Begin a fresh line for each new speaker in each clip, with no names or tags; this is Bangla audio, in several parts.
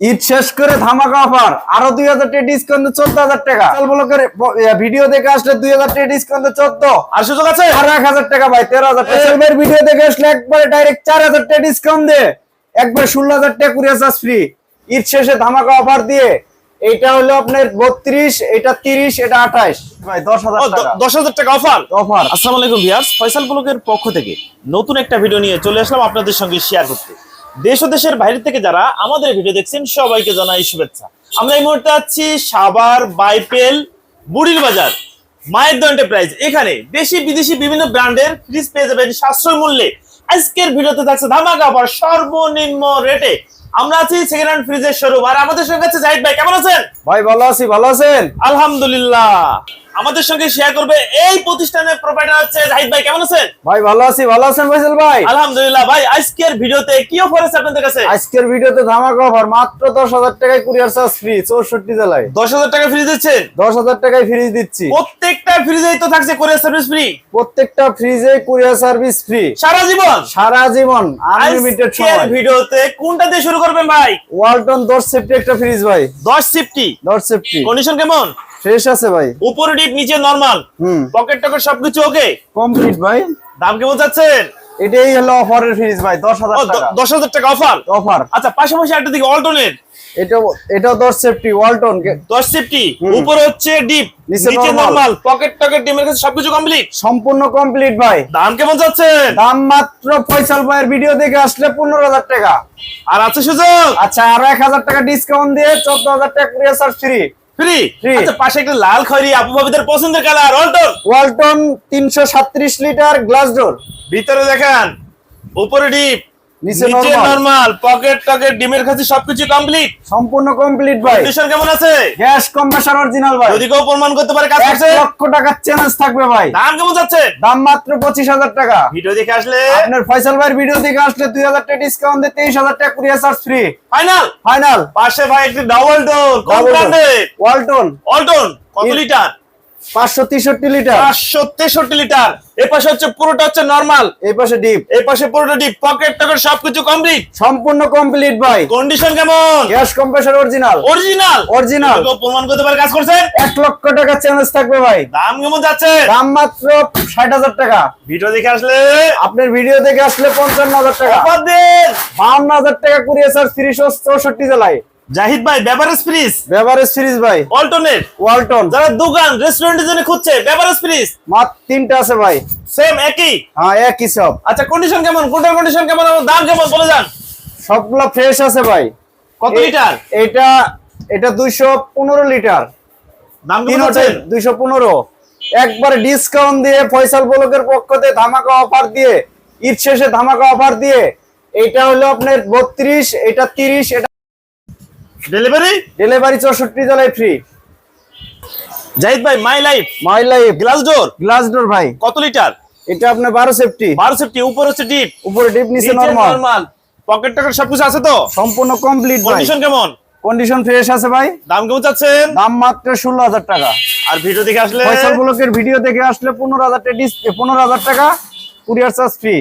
ঈদ শেষ করে ধামাকা অফার। আরও দুই হাজার টাকা ডিসকাউন্ট চোদ্দ হাজার টাকা। ব্লকের ভিডিও দেখে আসলে দুই হাজার টাকা ডিসকাউন্ট চোদ্দ।
আর সুযোগ আছে?
আরও এক হাজার টাকা ভাই তেরো হাজার টাকা। ভিডিও দেখে আসলে একবারে ডাইরেক্ট চার হাজার টাকা ডিসকাউন্ট দিয়ে একবার ষোলো হাজার টাকা কুরিয়ার চার্জ ফ্রি ঈদ শেষে ধামাকা অফার দিয়ে এটা হলো আপনার বত্রিশ এটা তিরিশ এটা আঠাইশ ভাই দশ হাজার
দ- দশ হাজার টাকা অফার
অফার
আসসালামু আলাইকুম ফয়সাল পক্ষ থেকে নতুন একটা ভিডিও নিয়ে চলে আসলাম আপনাদের সঙ্গে শেয়ার করতে। দেশ দেশের বাইরে থেকে যারা আমাদের ভিডিও দেখছেন, সবাইকে জানাই শুভেচ্ছা। আমরা এই মুহূর্তে আছি সাবার বাইপেল বুড়ির বাজার, মায়ের দন্টে এন্টারপ্রাইজ এখানে দেশি, বিদেশি বিভিন্ন ব্র্যান্ডের ফ্রিজ পেয়ে যাবেন সাশ্রয় মূল্যে আজকের ভিডিওতে থাকছে ধামাকা পর সর্বনিম্ন রেটে আমরা আছি সেকেন্ড হ্যান্ড ফ্রিজের শোরুম আর আমাদের সঙ্গে আছে জাহিদ ভাই কেমন আছেন?
ভাই ভালো আছি ভালো আছেন?
আলহামদুলিল্লাহ। আমাদের সঙ্গে শেয়ার করবে এই প্রতিষ্ঠানের প্রোভাইডার হচ্ছে জাহিদ ভাই কেমন আছেন?
ভাই ভালো আছি ভালো আছেন ফয়সাল ভাই?
আলহামদুলিল্লাহ। ভাই আজকের ভিডিওতে কি অফার আছে আপনাদের কাছে?
আজকের ভিডিওতে ধামাকা অফার মাত্র দশ হাজার টাকায় কুরিয়ার চার্জ ফ্রি চৌষট্টি জেলায়।
দশ হাজার টাকা ফ্রি দিচ্ছেন?
দশ হাজার টাকায় ফ্রিজ দিচ্ছি।
প্রত্যেকটা ফ্রিজেই তো থাকছে কোরিয়ার সার্ভিস ফ্রি
প্রত্যেকটা ফ্রিজে কুরিয়ার সার্ভিস ফ্রি
সারা জীবন?
সারা জীবন আনলিমিটেড সময়।
ভিডিওতে কোনটা দিয়ে শুরু করবেন ভাই।
ওয়ালটন দশ সেফটি একটা ফ্রিজ ভাই।
দশ সিফটি
দশ সেফটি
কন্ডিশন কেমন?
ফ্রেশ আছে ভাই।
উপরে ডিপ নিচে নরমাল
হুম।
পকেট টকেট সবকিছু ওকে
কমপ্লিট ভাই।
দাম কেমন যাচ্ছেন
এটাই হলো অফারের ফ্রিজ ভাই দশ হাজার টাকা।
দশ হাজার টাকা অফার?
অফার।
আচ্ছা পাশাপাশি একটা দিকে অল্টনের
এটাও এটাও দশ সেফটি ওয়ালটন
দশ সেফটি
হুম।
উপরে হচ্ছে ডিপ
নিচে
নরমাল পকেট টকেট ডিমের কাছে সবকিছু কমপ্লিট
সম্পূর্ণ কমপ্লিট ভাই।
দাম কেমন যাচ্ছে?
দাম মাত্র ফয়সাল ভাইয়ের ভিডিও দেখে আসলে পনেরো হাজার টাকা।
আর আছে সুযোগ?
আচ্ছা আরও এক হাজার টাকা ডিসকাউন্ট দিয়ে চোদ্দ হাজার টাকা কুরিয়ার চার্জ ফ্রি
ফ্রি। আচ্ছা পাশে একটা লাল খয়রি আপু ভাবিদের পছন্দের কালার অল্টন
ওয়ালটন তিনশো সাত্রিশ লিটার গ্লাস ডোর।
ভিতরে দেখেন উপরে ডিপ।
নিচে
নিচে নরমাল পকেট টকেট ডিমের কাছে সবকিছু কমপ্লিট
সম্পূর্ণ কমপ্লিট ভাই।
কন্ডিশন কেমন আছে?
গ্যাস কম্প্রেসার অরিজিনাল ভাই।
যদি কেউ প্রমাণ করতে পারে কাজ করছে?
লক্ষ টাকার চ্যালেঞ্জ থাকবে ভাই।
দাম কেমন যাচ্ছে?
দাম মাত্র পঁচিশ হাজার টাকা।
ভিডিও দেখে আসলে
আপনার ফয়সাল ভাইয়ের ভিডিও দেখে আসলে দুই হাজার টাকা ডিসকাউন্ট দিয়ে টাকা courier charge free
final
final
পাশে ভাই একটি ডাবল ডোর কোন ব্র্যান্ডের
ওয়ালটন
অল্টন কত লিটার
পাঁচশো তেষট্টি লিটার।
পাঁচশো তেষট্টি লিটার। এই পাশে হচ্ছে পুরোটা হচ্ছে নরমাল
এই পাশে ডিপ
এই পাশে পুরোটা ডিপ পকেট টকেট সবকিছু কমপ্লিট
সম্পূর্ণ কমপ্লিট ভাই।
কন্ডিশন কেমন?
Gas compressor original
original
Original।
প্রমাণ করতে পারে কাজ করছেন?
এক লক্ষ টাকা চ্যালেঞ্জ থাকবে ভাই।
দাম কেমন যাচ্ছে?
দাম মাত্র ষাট হাজার টাকা।
ভিডিও দেখে আসলে?
আপনার ভিডিও দেখে আসলে পঞ্চান্ন হাজার টাকা।
দেন!
টাকা কুরিয়ার জেলায়।
জাহিদ ভাই বেভারেজ ফ্রিজ
বেভারেজ ফ্রিজ ভাই।
অল্টনের
ওয়ালটন
যারা দোকান রেস্টুরেন্টের জন্য খুঁজছে বেভারেজ ফ্রিজ
মাত্র তিনটা আছে ভাই।
সেম একই?
হ্যাঁ একই সব।
আচ্ছা কন্ডিশন কেমন? কোনটার কন্ডিশন কেমন? এবং দাম কেমন? বলে যান।
সবগুলো ফ্রেশ আছে ভাই।
কত লিটার?
এটা এটা দুইশো পনেরো লিটার।
দাম
তিনটাই একবার ডিসকাউন্ট দিয়ে ফয়সাল ব্লকের পক্ষ থেকে ধামাকা অফার দিয়ে ঈদ শেষে ধামাকা অফার দিয়ে এটা হলো আপনার বত্রিশ এটা তিরিশ এটা
ডেলিভারি
ডেলিভারি চৌষট্টি জেলায় ফ্রি
জাহিদ ভাই my life
my life
glass door
glass door ভাই।
কত লিটার
এটা আপনার বারো সেফটি
বারো সেফটি উপর হচ্ছে ডিপ
উপরে ডিপ নিচে নরমাল
নরমাল পকেট টকেট সবকিছু আছে তো?
সম্পূর্ণ কমপ্লিট ভাই।
কন্ডিশন কেমন?
কন্ডিশন ফ্রেশ আছে ভাই।
দাম কেমন চাচ্ছেন?
দাম মাত্র ষোলো হাজার টাকা।
আর ভিডিও দেখে আসলে
ফয়সাল ব্লকের ভিডিও দেখে আসলে পনেরো হাজার টাকা ডিসপ্লে পনেরো হাজার টাকা। কুরিয়ার চার্জ ফ্রি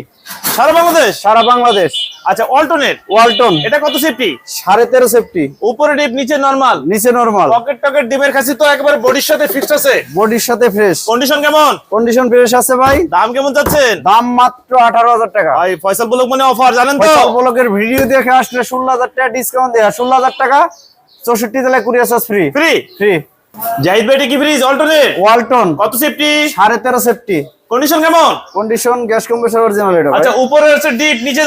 সারা বাংলাদেশ?
সারা বাংলাদেশ।
আচ্ছা অল্টনের
ওয়ালটন
এটা কত সেফটি
সাড়ে তেরো সেফটি
উপরে ডিপ নিচে নরমাল
নিচে নরমাল
পকেট টকেট ডিমের কাছে তো একবারে বডির সাথে ফিক্সড আছে।
বডির সাথে ফ্রেশ
কন্ডিশন কেমন?
কন্ডিশন ফ্রেশ আছে ভাই।
দাম কেমন যাচ্ছেন
দাম মাত্র আঠারো হাজার টাকা।
ভাই ফয়সাল বলক মানে অফার জানেন তো?
ফয়সাল ব্লকের ভিডিও দেখে আসলে ষোলো হাজার টাকা ডিসকাউন্ট দেওয়া ষোলো হাজার টাকা চৌষট্টি জেলায় courier charge free
free
free
Zahid ভাই কি ফ্রিজ অল্টনের
ওয়ালটন
কত সেফটি
সাড়ে তেরো সেফটি
কন্ডিশন কেমন?
কন্ডিশন গ্যাস কম্প্রেসার অরিজিনাল এটা
আচ্ছা উপরে হচ্ছে ডিপ নিচে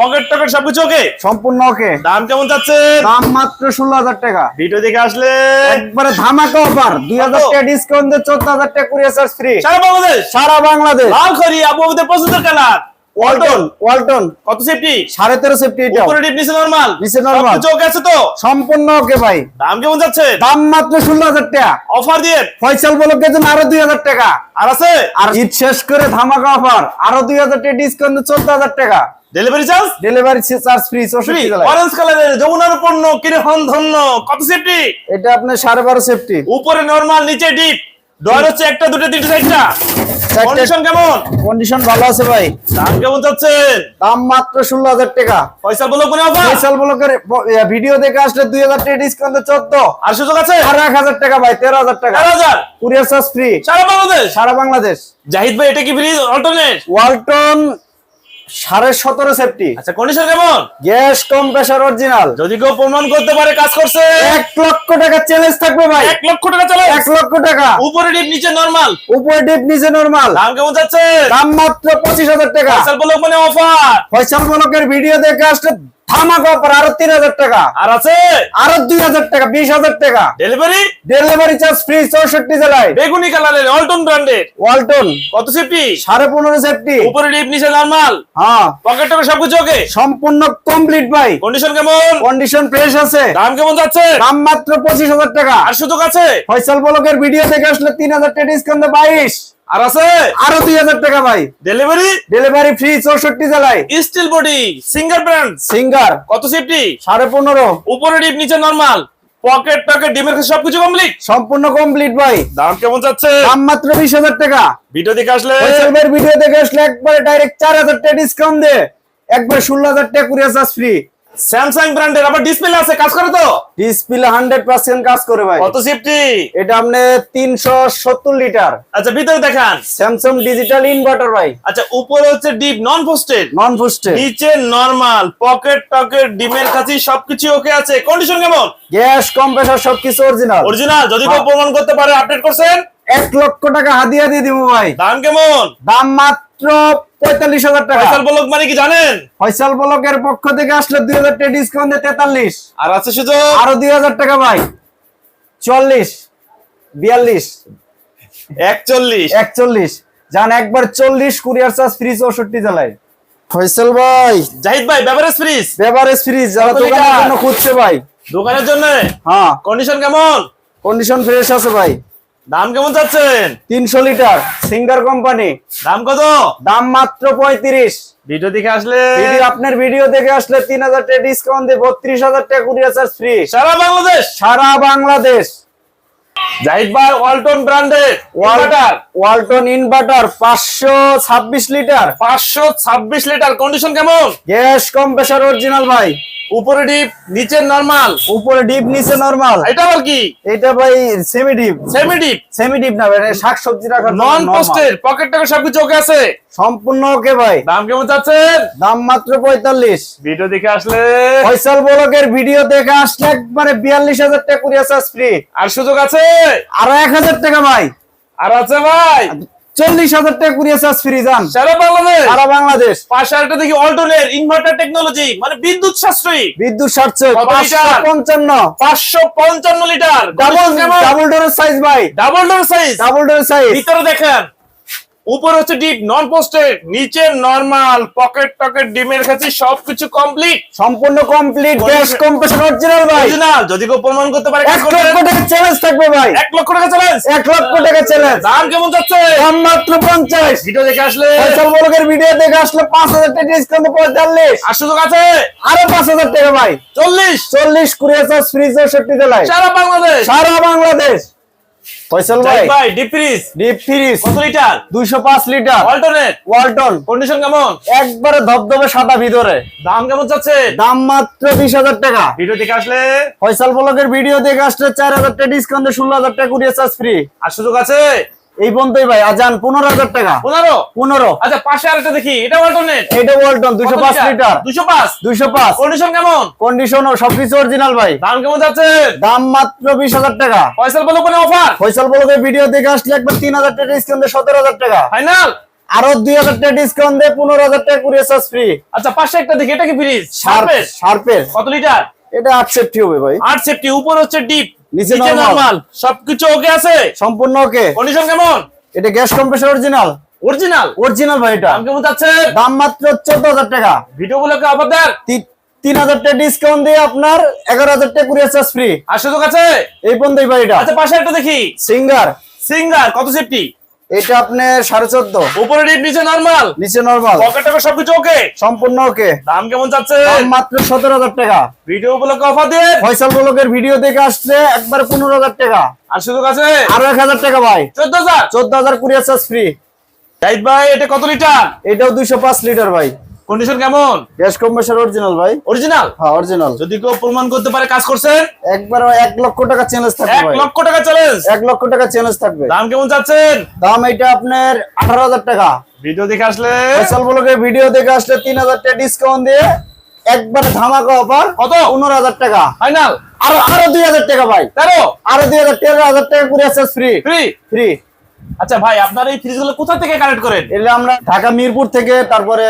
পকেট টকেট সবকিছু ওকে
সম্পূর্ণ ওকে
দাম কেমন যাচ্ছেন
দাম মাত্র ষোলো হাজার টাকা।
ভিডিও দেখে আসলে
একবারে ধামাকা অফার দুই হাজার
কত?
টাকা ডিসকাউন্ট দিয়ে চোদ্দ হাজার টাকা কুরিয়ার চার্জ ফ্রি
সারা বাংলাদেশ?
সারা বাংলাদেশ।
লাল আপু আমাদের পছন্দের কালার
ওয়ালটন ওয়ালটন
কত সেফটি
সাড়ে তেরো সেফটি এটা
উপরে ডিপ নিচে নরমাল
নিচে।
চোখ আছে তো?
সম্পূর্ণ ওকে ভাই।
দাম কেমন যাচ্ছে?
দাম মাত্র ষোলো হাজার টাকা।
অফার দিয়ে?
ফয়সাল আরও দুই হাজার টাকা।
আর আছে?
আর ঈদ শেষ করে ধামাকা অফার আরও দুই হাজার টাকা ডিসকাউন্ট চোদ্দ হাজার টাকা।
Delivery charge
delivery charge free
free orange কালারের যমুনার পণ্য কিনে হন ধন্য। কত সেফটি
এটা আপনার সাড়ে বারো সেফটি
উপরে নরমাল নিচে ডিপ ডয়ার হচ্ছে একটা দুটো তিনটে চারটে। কন্ডিশন কেমন?
কন্ডিশন ভালো আছে ভাই।
দাম কেমন যাচ্ছে
দাম মাত্র ষোলো হাজার টাকা।
পয়সা বলো কোনে অফার?
ফেসাল ব্লকের ভিডিও দেখে আসলে দুই হাজার টাকা ডিসকাউন্ট চোদ্দ।
আর সুযোগ আছে?
আর এক হাজার টাকা ভাই তেরো হাজার টাকা।
চার হাজার?
কুরিয়ার চার্জ ফ্রি
সারা বাংলাদেশ?
সারা বাংলাদেশ।
জাহিদ ভাই এটা কি ফ্রি অল্টারনেট
ওয়ালটন সাড়ে সতেরো সেফটি
আচ্ছা কন্ডিশন কেমন?
গ্যাস কম্প্রেসার অরিজিনাল
যদি কেউ প্রমাণ করতে পারে কাজ করছে?
এক লক্ষ টাকা চ্যালেঞ্জ থাকবে ভাই।
এক লক্ষ টাকা চলে
এক লক্ষ টাকা।
উপরে ডিপ নিচে নরমাল
উপরে ডিপ নিচে নরমাল
দাম কেমন যাচ্ছে?
দাম মাত্র পঁচিশ হাজার টাকা।
ফয়সাল বলো মানে অফার
ফয়সাল ব্লকের ভিডিও দেখে আসলে ধামাকা অফার আরও তিন হাজার টাকা।
আর আছে?
আরও দুই হাজার টাকা বিশ হাজার টাকা।
ডেলিভারি
ডেলিভারি চার্জ ফ্রি চৌষট্টি জেলায়।
বেগুনি কালারের অল্টন ব্র্যান্ডের
ওয়ালটন
কত সিপি
সাড়ে পনেরো সেফটি
উপরে ডিপ নিচে নরমাল
হ্যাঁ।
পকেট টাকা সবকিছু ওকে
সম্পূর্ণ কমপ্লিট ভাই।
কন্ডিশন কেমন?
কন্ডিশন ফ্রেশ আছে।
দাম কেমন যাচ্ছে?
দাম মাত্র পঁচিশ হাজার টাকা।
আর সুযোগ আছে
ফয়সাল ব্লকের ভিডিও দেখে আসলে তিন হাজার টাকা ডিসকাউন্ট বাইশ
আর আছে?
আরও দুই হাজার টাকা ভাই।
ডেলিভারি
ডেলিভারি ফ্রি চৌষট্টি জেলায়।
Steel body Singer brand
Singer
কত সিফটি
সাড়ে পনেরো।
উপরে ডিপ নিচে নরমাল পকেট টকেট ডিমের সবকিছু কমপ্লিট
সম্পূর্ণ কমপ্লিট ভাই।
দাম কেমন যাচ্ছে?
দাম মাত্র বিশ হাজার টাকা।
ভিডিও দেখে আসলে?
ভিডিও দেখে আসলে একবারে ডাইরেক্ট চার হাজার টাকা ডিসকাউন্ট দে একবার ষোলো হাজার টাকা ফ্রি
স্যামসাং ব্র্যান্ডের আবার ডিসপ্লে আছে কাজ করে তো?
ডিসপ্লে হান্ড্রেড পার্সেন্ট কাজ করে ভাই।
কত সিফটি
এটা আপনি তিনশো সত্তর লিটার।
আচ্ছা ভিতরে দেখান।
স্যামসাং ডিজিটাল ইনভার্টার ভাই।
আচ্ছা উপরে হচ্ছে ডিপ নন পোস্টেড
নন ফুস্টেড
নিচে নরমাল পকেট টকেট ডিমের কাছে সবকিছু ওকে আছে। কন্ডিশন কেমন?
গ্যাস কম্প্রেসার সবকিছু অরিজিনাল
অরিজিনাল যদি কেউ
হ্যাঁ।
প্রমাণ করতে পারে আপডেট করছেন?
এক লক্ষ টাকা হাদিয়া দিয়ে দিব ভাই।
দাম কেমন?
দাম মাত্র পঁয়তাল্লিশ হাজার টাকা।
ফয়সাল বলক মানে কি জানেন?
ফয়সাল ব্লকের পক্ষ থেকে আসলে দুই হাজার টাকা ডিসকাউন্ট তেতাল্লিশ।
আর আছে সুযোগ?
আরও দুই হাজার টাকা ভাই। চল্লিশ বিয়াল্লিশ
একচল্লিশ।
একচল্লিশ। যান একবার চল্লিশ কুরিয়ার চার্জ ফ্রি চৌষট্টি জেলায়। ফয়সাল ভাই।
জাহিদ ভাই বেভারেজ ফ্রিজ
বেভারেজ ফ্রিজ যারা দোকানের জন্য খুঁজছে ভাই।
দোকানের জন্য?
হ্যাঁ।
কন্ডিশন কেমন?
কন্ডিশন ফ্রেশ আছে ভাই।
দাম কেমন চাচ্ছেন?
তিনশো লিটার সিঙ্গার কোম্পানি।
দাম কত?
দাম মাত্র পঁয়ত্রিশ।
ভিডিও দেখে আসলে
আপনার ভিডিও দেখে আসলে তিন হাজার টাকা ডিসকাউন্ট দিয়ে বত্রিশ হাজার টাকা কুড়ি হাজার ফ্রি
সারা বাংলাদেশ?
সারা বাংলাদেশ।
জাহিদ ভাই ওয়ালটন ব্র্যান্ডের
ওয়ালটন ইনভার্টার পাঁচশো ছাব্বিশ লিটার।
পাঁচশো ছাব্বিশ লিটার কন্ডিশন কেমন?
গ্যাস কম্প্রেসার অরিজিনাল ভাই।
উপরে ডিপ নিচে নরমাল
উপরে ডিপ নিচে নরমাল
এটা আবার কি?
এটা ভাই semi deep
semi deep
semi deep না শাক সবজি রাখার
নন। পোস্টেড পকেট টাকা সবকিছু ওকে আছে?
সম্পূর্ণ ওকে ভাই।
দাম কেমন চাচ্ছেন?
দাম মাত্র পঁয়তাল্লিশ।
ভিডিও দেখে আসলে
ফয়সাল ভিডিও দেখে আসলে একবারে বিয়াল্লিশ হাজার টাকা কুরিয়ার চার্জ ফ্রি
আর সুযোগ আছে?
আরও এক হাজার টাকা ভাই।
আর আছে ভাই?
চল্লিশ হাজার টাকা কুরিয়ার চার্জ ফ্রি যান
সারা বাংলাদেশ?
সারা বাংলাদেশ।
পাশে দেখি অল্টনের ইনভার্টার টেকনোলজি মানে বিদ্যুৎ সাশ্রয়ী।
বিদ্যুৎ সাশ্রয়? পঞ্চান্ন।
পাঁচশো পঞ্চান্ন লিটার।
ডাবল ডাবল ডোরের সাইজ ভাই।
ডাবল ডোর সাইজ
ডাবল ডোরের সাইজ
ভিতরে দেখেন। উপরে হচ্ছে ডিপ নন পোস্টেড নিচে নরমাল পকেট টকেট ডিমের কাছে সবকিছু কমপ্লিট
সম্পূর্ণ কমপ্লিট গ্যাস কম্প্রেসার অরিজিনাল ভাই।
অরিজিনাল যদি কেউ প্রমাণ করতে পারে
এক লক্ষ টাকা চ্যালেঞ্জ থাকবে ভাই।
এক লক্ষ টাকা চ্যালেঞ্জ
এক লক্ষ টাকা চ্যালেঞ্জ
দাম কেমন যাচ্ছে?
দাম মাত্র পঞ্চাশ।
ভিডিও দেখে আসলে
ফয়সাল ব্লকের ভিডিও দেখে আসলে পাঁচ হাজার টাকা ডিসকাউন্ট পঁয়তাল্লিশ
আর সুযোগ আছে?
আরও পাঁচ হাজার টাকা ভাই।
চল্লিশ।
চল্লিশ কুরিয়ার চার্জ ফ্রি চৌষট্টি জেলায়
সারা বাংলাদেশ।
সারা বাংলাদেশ। ফয়সাল ভাই?
ভাই ডিপ ফ্রিজ
ডিপ ফ্রিজ
কত লিটার?
দুইশো পাঁচ লিটার।
অল্টারনেট
ওয়ালটন
কন্ডিশন কেমন?
একবারে ধবধবে সাদা ভিতরে।
দাম কেমন যাচ্ছে?
দাম মাত্র বিশ হাজার টাকা।
ভিডিও দেখে আসলে?
ফয়সাল ব্লকের ভিডিও দেখে আসলে চার হাজার টাকা ডিসকাউন্টে ষোলো হাজার টাকা কুরিয়ার চার্জ ফ্রি
আর সুযোগ আছে?
এই পর্যন্তই ভাই আজান পনেরো হাজার টাকা।
পনেরো?
পনেরো।
আচ্ছা পাশে আরেকটা দেখি এটা অল্টারনেট
এটা ওয়ালটন দুইশো পাঁচ লিটার।
দুশো পাঁচ?
দুইশো পাঁচ।
কন্ডিশন কেমন?
কন্ডিশন সবকিছু অরিজিনাল ভাই।
দাম কেমন যাচ্ছে?
দাম মাত্র বিশ হাজার টাকা।
পয়সার বলো কোনো অফার
ফয়সাল ব্লকের ভিডিও দেখে আসলে একবার তিন হাজার টাকা ডিসকাউন্টে সতেরো হাজার টাকা।
ফাইনাল
আরও দুই হাজার টাকা ডিসকাউন্ট দিয়ে পনেরো হাজার টাকা কুরিয়ার চার্জ ফ্রি
আচ্ছা পাশে একটা দেখি এটা কি ফ্রিজ
শার্প
শার্পের
শার্পের
কত লিটার?
এটা আট সেফটি হবে ভাই।
আট সেফটি উপর হচ্ছে ডিপ
নিচে
নরমাল সবকিছু ওকে আছে?
সম্পূর্ণ ওকে
কন্ডিশন কেমন?
এটা gas compressor original
original
original ভাই এটা।
দাম কেমন যাচ্ছে?
দাম মাত্র চোদ্দ হাজার টাকা
ভিডিও গুলোকে
তি- তিন হাজার টাকা ডিসকাউন্ট দিয়ে আপনার এগারো হাজার টাকা কুরিয়ার চার্জ ফ্রি
আর সুযোগ আছে?
এই পর্যন্তই ভাই এটা।
আচ্ছা পাশে একটা দেখি।
সিঙ্গার
সিঙ্গার কত সেফটি
এটা আপনার সাড়ে চোদ্দ।
উপরে ডিপ নিচে নর্মাল
নিচে নর্মাল
পকেট টাকা সবকিছু ওকে
সম্পূর্ণ ওকে
দাম কেমন যাচ্ছে
মাত্র সতেরো হাজার টাকা।
ভিডিও উপলক্ষে অফার দিয়ে?
ফয়সাল ব্লকের ভিডিও দেখে আসছে একবার পনেরো হাজার টাকা।
আর শুধু আছে?
আরও এক হাজার টাকা ভাই।
চোদ্দ হাজার?
চোদ্দ হাজার কুড়ি হাজার ফ্রি
ভাই এটা কত লিটার
এটাও দুইশো পাঁচ লিটার ভাই।
কন্ডিশন কেমন?
গ্যাস কম্প্রেসার অরিজিনাল ভাই।
অরিজিনাল
হ্যাঁ অরিজিনাল
যদি কেউ প্রমাণ করতে পারে কাজ করছেন?
একবার এক লক্ষ টাকা চ্যালেঞ্জ থাকবে
এক
ভাই।
লক্ষ টাকা চ্যালেঞ্জ
এক লক্ষ টাকা চ্যালেঞ্জ থাকবে।
দাম কেমন চাচ্ছেন?
দাম এটা আপনার আঠারো হাজার টাকা।
ভিডিও দেখে আসলে?
ফেসাল ব্লকের ভিডিও দেখে আসলে তিন হাজার টাকা ডিসকাউন্ট দিয়ে একবারে ধামাকা অফার
কত?
পনেরো হাজার টাকা।
ফাইনাল
আরও আরও দুই হাজার টাকা ভাই।
তেরো?
আরও দুই হাজার তেরো হাজার টাকা করে আছে ফ্রি
ফ্রি
ফ্রি
আচ্ছা ভাই আপনার এই ফ্রিজগুলো কোথা থেকে কালেক্ট করেন?
এলে আমরা ঢাকা মিরপুর থেকে তারপরে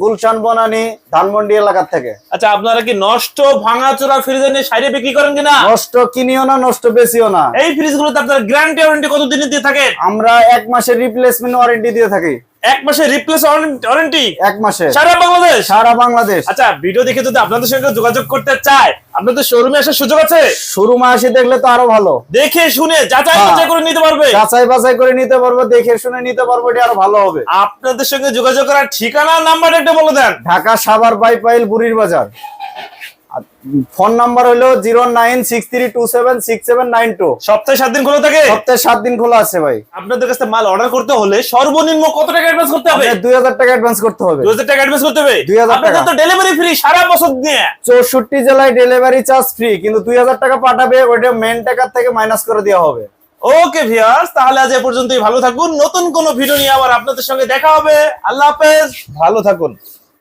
গুলশান বনানি ধানমন্ডি এলাকার থেকে।
আচ্ছা আপনারা কি নষ্ট ভাঙাচোরা ফ্রিজ এনে সাইডে বিক্রি করেন কিনা?
নষ্ট কিনিও না নষ্ট বেশিও না।
এই ফ্রিজগুলোতে আপনার গ্যারান্টি ওয়ারেন্টি কতদিন দিয়ে থাকেন?
আমরা এক মাসের রিপ্লেসমেন্ট ওয়ারেন্টি দিয়ে থাকি।
এক মাসে রিপ্লেস ওয়ারেন্টি
এক মাসে।
সারা বাংলাদেশ?
সারা বাংলাদেশ।
আচ্ছা ভিডিও দেখে যদি আপনাদের সঙ্গে যোগাযোগ করতে চায় আপনাদের শোরুমে আসার সুযোগ আছে?
শোরুমে আসি দেখলে তো আরও ভালো।
দেখে শুনে যাচাই
হ্যাঁ।
বাছাই করে নিতে পারবে।
যাচাই বাছাই করে নিতে পারব দেখে শুনে নিতে পারব এটা আরও ভালো হবে।
আপনাদের সঙ্গে যোগাযোগ করার ঠিকানা নাম্বার একটা বলে দেন।
ঢাকা সাভার বাইপাইল বুড়ির বাজার। ফোন নাম্বার হলো zero nine six three two seven six seven nine two.
সপ্তাহে সাত দিন খোলা থাকে?
সপ্তাহে সাত দিন খোলা আছে ভাই।
আপনাদের কাছে মাল অর্ডার করতে হলে সর্বনিম্ন কত টাকা অ্যাডভান্স করতে হবে?
দুই হাজার টাকা অ্যাডভান্স করতে হবে।
দু হাজার টাকা অ্যাডভান্স করতে হবে?
2000
আপনাদের
টাকা।
তো ডেলিভারি ফ্রি সারা বছর দিয়ে।
চৌষট্টি জেলায় ডেলিভারি চার্জ ফ্রি কিন্তু দুই হাজার টাকা পাঠাবে ওইটা মেন টাকার থেকে মাইনাস করে দেওয়া হবে।
ওকে ভিউয়ার্স তাহলে আজ এ পর্যন্তই ভালো থাকুন। নতুন কোন ভিডিও নিয়ে আবার আপনাদের সঙ্গে দেখা হবে। আল্লাহ হাফেজ। ভালো থাকুন।